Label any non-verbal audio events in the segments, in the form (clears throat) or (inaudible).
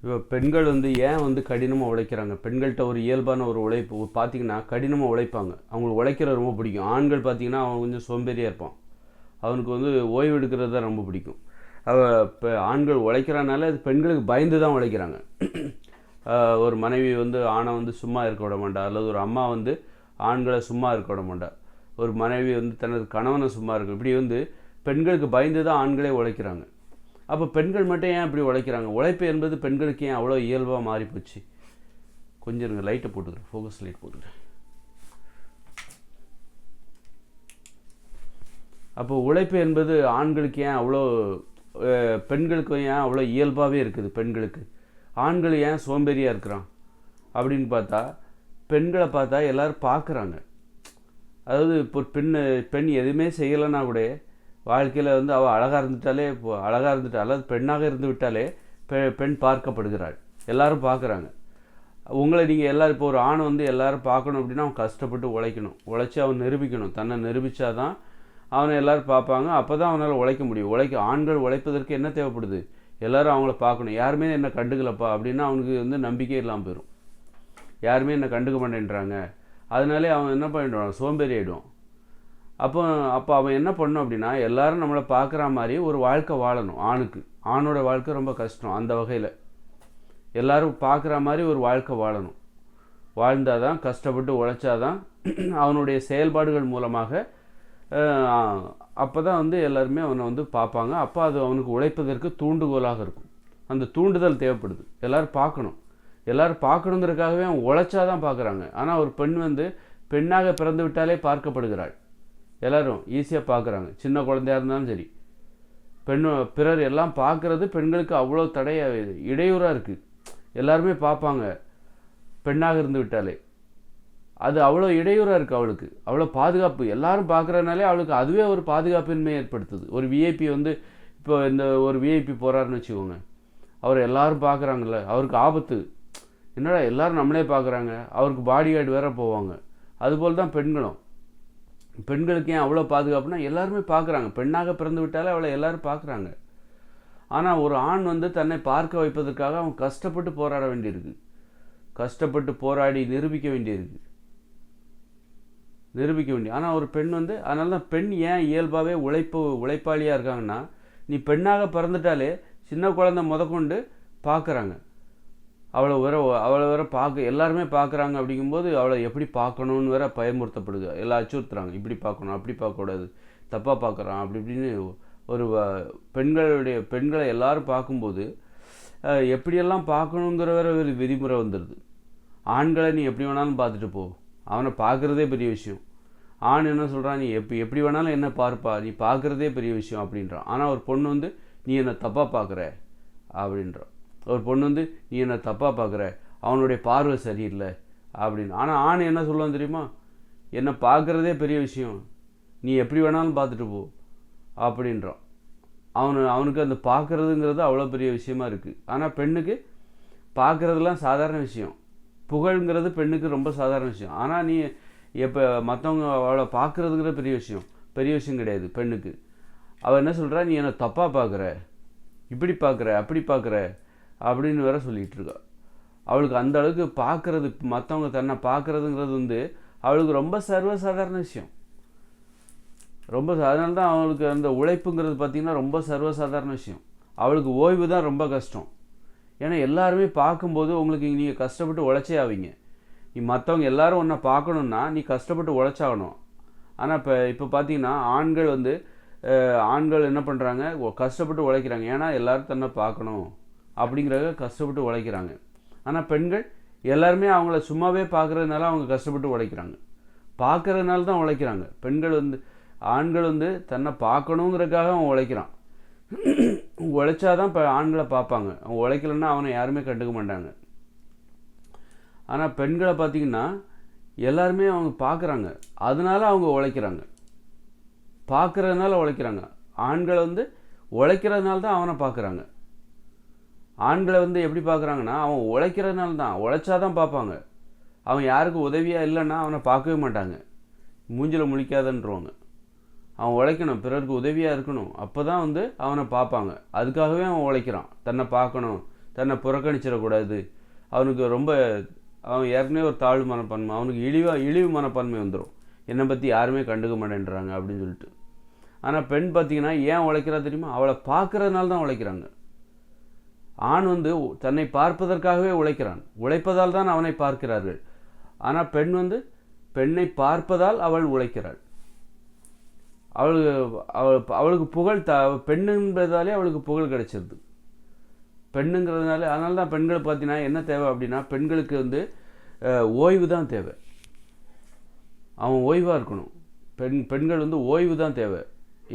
இப்போ பெண்கள் வந்து ஏன் வந்து கடினமாக உழைக்கிறாங்க? பெண்கள்கிட்ட ஒரு இயல்பான ஒரு உழைப்பு பார்த்தீங்கன்னா கடினமாக உழைப்பாங்க. அவங்களுக்கு உழைக்கிறது ரொம்ப பிடிக்கும். ஆண்கள் பார்த்தீங்கன்னா அவன் கொஞ்சம் சோம்பேறியாக இருப்பான். அவனுக்கு வந்து ஓய்வு எடுக்கிறது தான் ரொம்ப பிடிக்கும். அவ இப்போ ஆண்கள் உழைக்கிறனால அது பெண்களுக்கு பயந்து தான் உழைக்கிறாங்க. ஒரு மனைவி வந்து ஆணை வந்து சும்மா இருக்க விட மாட்டா. அல்லது ஒரு அம்மா வந்து ஆண்களை சும்மா இருக்க விட மாட்டா. ஒரு மனைவி வந்து தனது கணவனை சும்மா இருக்கும் இப்படி வந்து பெண்களுக்கு பயந்து தான் ஆண்களே உழைக்கிறாங்க. அப்போ பெண்கள் மட்டும் ஏன் இப்படி உழைக்கிறாங்க? உழைப்பு என்பது பெண்களுக்கு ஏன் அவ்வளோ இயல்பாக மாறி போச்சு கொஞ்சம் இருங்க லைட்டை போட்டுக்கிறேன். ஃபோக்கஸ் லைட் போட்டுக்கிறேன். அப்போ உழைப்பு என்பது ஆண்களுக்கு ஏன் அவ்வளோ பெண்களுக்கு ஏன் அவ்வளோ இயல்பாகவே இருக்குது? பெண்களுக்கு. ஆண்கள் ஏன் சோம்பேறியாக இருக்கிறான்? அப்படின்னு பார்த்தா பெண்களை பார்த்தா எல்லோரும் பார்க்குறாங்க. அதாவது இப்போ பெண் பெண் எதுவுமே செய்யலைன்னா கூட வாழ்க்கையில் வந்து அவள் அழகாக இருந்துட்டாலே அழகாக இருந்துட்டா அல்லது பெண்ணாக இருந்து விட்டாலே பெ பெண் பார்க்கப்படுகிறாள். எல்லோரும் பார்க்குறாங்க. உங்களை நீங்கள் எல்லாரும் இப்போ ஒரு ஆண் வந்து எல்லாரும் பார்க்கணும் அப்படின்னா அவன் கஷ்டப்பட்டு உழைக்கணும். உழைச்சி அவன் நிரூபிக்கணும். தன்னை நிரூபித்தாதான் அவனை எல்லோரும் பார்ப்பாங்க. அப்போ தான் அவனால் உழைக்க முடியும். உழைக்க ஆண்கள் உழைப்பதற்கு என்ன தேவைப்படுது? எல்லோரும் அவங்கள பார்க்கணும். யாருமே என்ன கண்டுக்கலப்பா அப்படின்னா அவனுக்கு வந்து நம்பிக்கை இல்லாமல் போயிடும் யாருமே என்னை கண்டுக்க மாட்டேன்றாங்க. அதனாலே அவன் என்ன பண்ணிடுவான்? சோம்பேறி ஆகிடுவான் அப்போ அப்போ அவன் என்ன பண்ணும் அப்படின்னா எல்லாரும் நம்மளை பார்க்குற மாதிரி ஒரு வாழ்க்கை வாழணும் ஆணுக்கு. ஆணோட வாழ்க்கை ரொம்ப கஷ்டம் அந்த வகையில். எல்லோரும் பார்க்குற மாதிரி ஒரு வாழ்க்கை வாழணும். வாழ்ந்தால் தான் கஷ்டப்பட்டு உழைச்சாதான் (clears throat) அவனுடைய செயல்பாடுகள் மூலமாக அப்போ தான் வந்து எல்லாருமே அவனை வந்து பார்ப்பாங்க. அப்போ அது அவனுக்கு உழைப்பதற்கு தூண்டுகோலாக இருக்கும். அந்த தூண்டுதல் தேவைப்படுது. எல்லோரும் பார்க்கணும். எல்லோரும் பார்க்கணுங்கிறதுக்காகவே அவன் உழைச்சாதான் பார்க்குறாங்க. ஆனால் ஒரு பெண் வந்து பெண்ணாக பிறந்து விட்டாலே பார்க்கப்படுகிறாள். எல்லோரும் ஈஸியாக பார்க்குறாங்க சின்ன குழந்தையா இருந்தாலும் சரி. பெண் பிறர் எல்லாம் பார்க்குறது பெண்களுக்கு அவ்வளோ தடையாக இடையூறாக இருக்குது எல்லாருமே பார்ப்பாங்க பெண்ணாக இருந்து விட்டாலே. அது அவ்வளோ இடையூறாக இருக்குது அவளுக்கு. அவ்வளோ பாதுகாப்பு. எல்லாரும் பார்க்குறதுனாலே அவளுக்கு அதுவே ஒரு பாதுகாப்பின்மை ஏற்படுத்துது. ஒரு விஐபி வந்து இப்போ இந்த ஒரு விஐபி போகிறாருன்னு வச்சுக்கோங்க. அவர் எல்லாரும் பார்க்குறாங்கல்ல அவருக்கு ஆபத்து. என்னடா எல்லாரும் நம்மளே பார்க்குறாங்க அவருக்கு பாடி கார்டு வேற போவாங்க. அதுபோல் தான் பெண்களும். பெண்களுக்கு ஏன் அவ்வளோ பாதுகாப்புனா எல்லாருமே பார்க்குறாங்க. பெண்ணாக பிறந்து விட்டாலே அவளை எல்லோரும் பார்க்குறாங்க. ஆனால் ஒரு ஆண் வந்து தன்னை பார்க்க வைப்பதற்காக அவன் கஷ்டப்பட்டு போராட வேண்டியிருக்கு. கஷ்டப்பட்டு போராடி நிரூபிக்க வேண்டியிருக்கு. நிரூபிக்க வேண்டிய ஆனால் ஒரு பெண் வந்து அதனால தான் பெண் ஏன் இயல்பாகவே உழைப்பு உழைப்பாளியாக இருக்காங்கன்னா நீ பெண்ணாக பிறந்துட்டாலே சின்ன குழந்தை முதற்கொண்டு பார்க்குறாங்க. அவளை வேற அவளை வேற பார்க்க எல்லாருமே பார்க்குறாங்க அப்படிங்கும்போது அவளை எப்படி பார்க்கணுன்னு வேற பயமுறுத்தப்படுது. எல்லாம் அச்சுறுத்துறாங்க. இப்படி பார்க்கணும் அப்படி பார்க்கக்கூடாது தப்பாக பார்க்குறான் அப்படி இப்படின்னு ஒரு வ- பெண்களுடைய பெண்களை எல்லாரும் பார்க்கும்போது எப்படியெல்லாம் பார்க்கணுங்கிற வேற ஒரு விதிமுறை வந்துடுது ஆண்களை நீ எப்படி வேணாலும் பார்த்துட்டு போ. அவனை பார்க்குறதே பெரிய விஷயம். ஆண் என்ன சொல்கிறான் நீ எப்படி எப்படி வேணாலும் என்ன பார்ப்பா. நீ பார்க்குறதே பெரிய விஷயம் அப்படின்றான் ஆனால் ஒரு பொண்ணு வந்து நீ என்னை தப்பாக பார்க்குற? அப்படின்றான் ஒரு பொண்ணு வந்து நீ என்னை தப்பாக பார்க்குற அவனுடைய பார்வை சரியில்லை. அப்படின்னு. ஆனால் ஆண் என்ன சொல்லுவான் தெரியுமா? என்னை பார்க்குறதே பெரிய விஷயம். நீ எப்படி வேணாலும் பார்த்துட்டு போ. அப்படின்றான். அவனு அவனுக்கு அந்த பார்க்குறதுங்கிறது அவ்வளோ பெரிய விஷயமா இருக்குது ஆனால் பெண்ணுக்கு பார்க்குறதுலாம் சாதாரண விஷயம். புகழ்ங்கிறது பெண்ணுக்கு ரொம்ப சாதாரண விஷயம். ஆனால் நீ எப்போ மற்றவங்க அவளை பார்க்குறதுங்கிற பெரிய விஷயம். பெரிய விஷயம் கிடையாது பெண்ணுக்கு. அவள் என்ன சொல்கிறா நீ என்னை தப்பாக பார்க்குற இப்படி பார்க்குற அப்படி பார்க்குற அப்படின்னு வேற சொல்லிகிட்டு இருக்கா அவளுக்கு அந்த அளவுக்கு பார்க்குறது மற்றவங்க தன்னை பார்க்குறதுங்கிறது வந்து அவளுக்கு ரொம்ப சர்வசாதாரண விஷயம். ரொம்ப அதனால தான் அவளுக்கு அந்த உழைப்புங்கிறது பார்த்திங்கன்னா ரொம்ப சர்வசாதாரண விஷயம். அவளுக்கு ஓய்வு தான் ரொம்ப கஷ்டம். ஏன்னா எல்லாருமே பார்க்கும்போது உங்களுக்கு நீங்கள் கஷ்டப்பட்டு உழைச்சே ஆவீங்க. நீ மற்றவங்க எல்லாரும் உன்னை பார்க்கணுன்னா நீ கஷ்டப்பட்டு உழைச்சாகணும். ஆனால் இப்போ இப்போ பார்த்தீங்கன்னா ஆண்கள் வந்து ஆண்கள் என்ன பண்ணுறாங்க கஷ்டப்பட்டு உழைக்கிறாங்க. ஏன்னா எல்லாரும் தன்னை பார்க்கணும். அப்படிங்கிறத கஷ்டப்பட்டு உழைக்கிறாங்க. ஆனால் பெண்கள் எல்லாருமே அவங்கள சும்மாவே பார்க்குறதுனால அவங்க கஷ்டப்பட்டு உழைக்கிறாங்க. பார்க்கறதுனால தான் உழைக்கிறாங்க. பெண்கள் வந்து ஆண்கள் வந்து தன்னை பார்க்கணுங்கிறதுக்காக அவன் உழைக்கிறான். உழைச்சாதான் இப்போ ஆண்களை பார்ப்பாங்க அவன் உழைக்கலன்னா அவனை யாருமே கண்டுக்க மாட்டாங்க. ஆனால் பெண்களை பார்த்தீங்கன்னா எல்லாருமே அவங்க பார்க்குறாங்க அதனால அவங்க உழைக்கிறாங்க. பார்க்கறதுனால உழைக்கிறாங்க. ஆண்களை வந்து உழைக்கிறதுனால தான் அவனை பார்க்குறாங்க ஆண்களை வந்து எப்படி பார்க்குறாங்கன்னா அவன் உழைக்கிறதுனால தான் உழைச்சாதான் பார்ப்பாங்க. அவன் யாருக்கு உதவியாக இல்லைன்னா அவனை பார்க்கவே மாட்டாங்க. மூஞ்சில் முழிக்காதன்றவாங்க. அவன் உழைக்கணும் பிறருக்கு உதவியாக இருக்கணும் அப்போ தான் வந்து அவனை பார்ப்பாங்க. அதுக்காகவே அவன் உழைக்கிறான். தன்னை பார்க்கணும் தன்னை புறக்கணிச்சிடக்கூடாது. அவனுக்கு ரொம்ப அவன் ஏற்கனவே ஒரு தாழ்வு மனப்பான்மை அவனுக்கு இழிவாக இழிவு மனப்பான்மை வந்துடும் என்னை பற்றி யாருமே கண்டுக்க மாட்டேன்றாங்க அப்படின்னு சொல்லிட்டு. ஆனால் பெண் பார்த்தீங்கன்னா ஏன் உழைக்கிறா தெரியுமா? அவளை பார்க்கறதுனால தான் உழைக்கிறாங்க. ஆண் வந்து தன்னை பார்ப்பதற்காகவே உழைக்கிறான். உழைப்பதால் தான் அவனை பார்க்கிறார்கள். ஆனால் பெண் வந்து பெண்ணை பார்ப்பதால் அவள் உழைக்கிறாள். அவளுக்கு அவள் அவளுக்கு புகழ் த பெண்ணுங்கிறதாலே அவளுக்கு புகழ் கிடைச்சிருது. பெண்ணுங்கிறதுனால அதனால தான் பெண்கள் பார்த்தீங்கன்னா என்ன தேவை அப்படின்னா பெண்களுக்கு வந்து ஓய்வு தான் தேவை. அவன் ஓய்வாக இருக்கணும். பெண் பெண்கள் வந்து ஓய்வு தான் தேவை.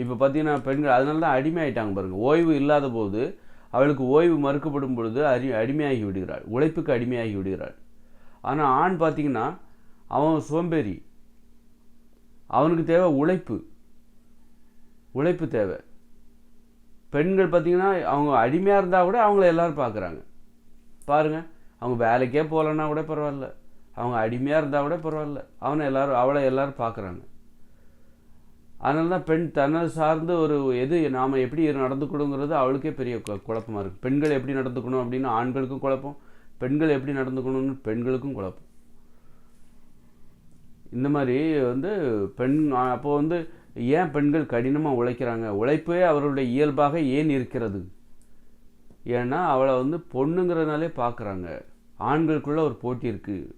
இப்போ பார்த்தீங்கன்னா பெண்கள் அதனால தான் அடிமை ஆயிட்டாங்க பாருங்கள் ஓய்வு இல்லாத போது அவளுக்கு ஓய்வு மறுக்கப்படும் பொழுது அறி அடிமையாகி விடுகிறாள். உழைப்புக்கு அடிமையாகி விடுகிறாள். ஆனால் ஆண் பார்த்தீங்கன்னா அவன் சோம்பேறி. அவனுக்கு தேவை உழைப்பு. உழைப்பு தேவை. பெண்கள் பார்த்தீங்கன்னா அவங்க அடிமையாக இருந்தால் கூட அவங்கள எல்லாரும் பார்க்குறாங்க பாருங்கள் அவங்க வேலைக்கே போகலன்னா கூட பரவாயில்ல. அவங்க அடிமையாக இருந்தால் கூட பரவாயில்ல. அவனை எல்லாரும் அவளை எல்லோரும் பார்க்குறாங்க அதனால தான் பெண் தன்னை சார்ந்து ஒரு எது நாம் எப்படி நடந்துக்கணுங்கிறது அவளுக்கே பெரிய கு- இருக்குது பெண்கள் எப்படி நடந்துக்கணும் அப்படின்னு ஆண்களுக்கும் குழப்பம். பெண்கள் எப்படி நடந்துக்கணும்னு பெண்களுக்கும் குழப்பம். இந்த மாதிரி வந்து பெண் அப்போது வந்து ஏன் பெண்கள் கடினமாக உழைக்கிறாங்க? உழைப்பே அவர்களுடைய இயல்பாக ஏன் இருக்கிறது? ஏன்னா அவளை வந்து பொண்ணுங்கிறதுனாலே பார்க்குறாங்க ஆண்களுக்குள்ள ஒரு போட்டி இருக்குது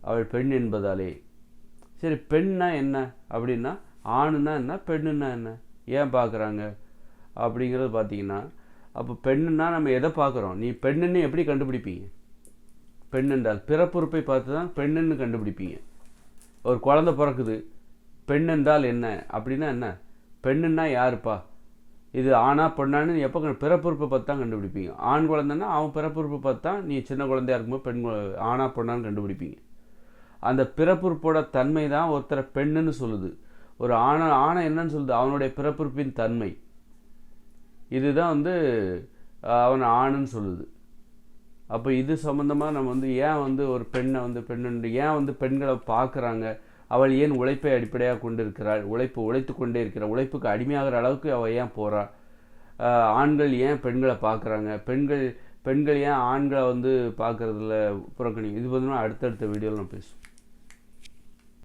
அவள் பெண் என்பதாலே. சரி பெண்ணா என்ன? அப்படின்னா ஆணுன்னா என்ன பெண்ணுன்னா என்ன? ஏன் பார்க்குறாங்க? அப்படிங்கிறது பார்த்தீங்கன்னா அப்போ பெண்ணுன்னா நம்ம எதை பார்க்குறோம்? நீ பெண்ணுன்னு எப்படி கண்டுபிடிப்பீங்க? பெண் என்றால் பிறப்புறுப்பை பார்த்து தான் பெண்ணுன்னு கண்டுபிடிப்பீங்க. ஒரு குழந்தை பிறக்குது பெண் என்றால் என்ன? அப்படின்னா என்ன? பெண்ணுன்னா யாருப்பா? இது ஆணா பெண்ணான்னு எப்போ பிறப்புறுப்பை பார்த்து தான் கண்டுபிடிப்பீங்க. ஆண் குழந்தைன்னா அவன் பிறப்புறுப்பை பார்த்து தான் நீ சின்ன குழந்தையா இருக்கும்போது பெண் ஆணா பெண்ணான்னு கண்டுபிடிப்பீங்க. அந்த பிறப்புறுப்போட தன்மை தான் ஒருத்தரை பெண்ணுன்னு சொல்லுது. ஒரு ஆணை ஆணை என்னன்னு சொல்லுது அவனுடைய பிறப்புறுப்பின் தன்மை. இதுதான் வந்து அவன் அவனை ஆணுன்னு சொல்லுது. அப்போ இது சம்மந்தமாக நம்ம வந்து ஏன் வந்து ஒரு பெண்ணை வந்து பெண்ணு ஏன் வந்து பெண்களை பார்க்குறாங்க? அவள் ஏன் உழைப்பை அடிப்படையாக கொண்டு இருக்கிறாள் உழைப்பு உழைத்து கொண்டே இருக்கிறாள் உழைப்புக்கு அடிமையாகிற அளவுக்கு அவள் ஏன் போகிறாள் ஆண்கள் ஏன் பெண்களை பார்க்குறாங்க? பெண்கள் பெண்கள் ஏன் ஆண்களை வந்து பார்க்குறதுல புறக்கணி இது பார்த்தீங்கன்னா அடுத்தடுத்த வீடியோவில் நான் பேசுவோம்.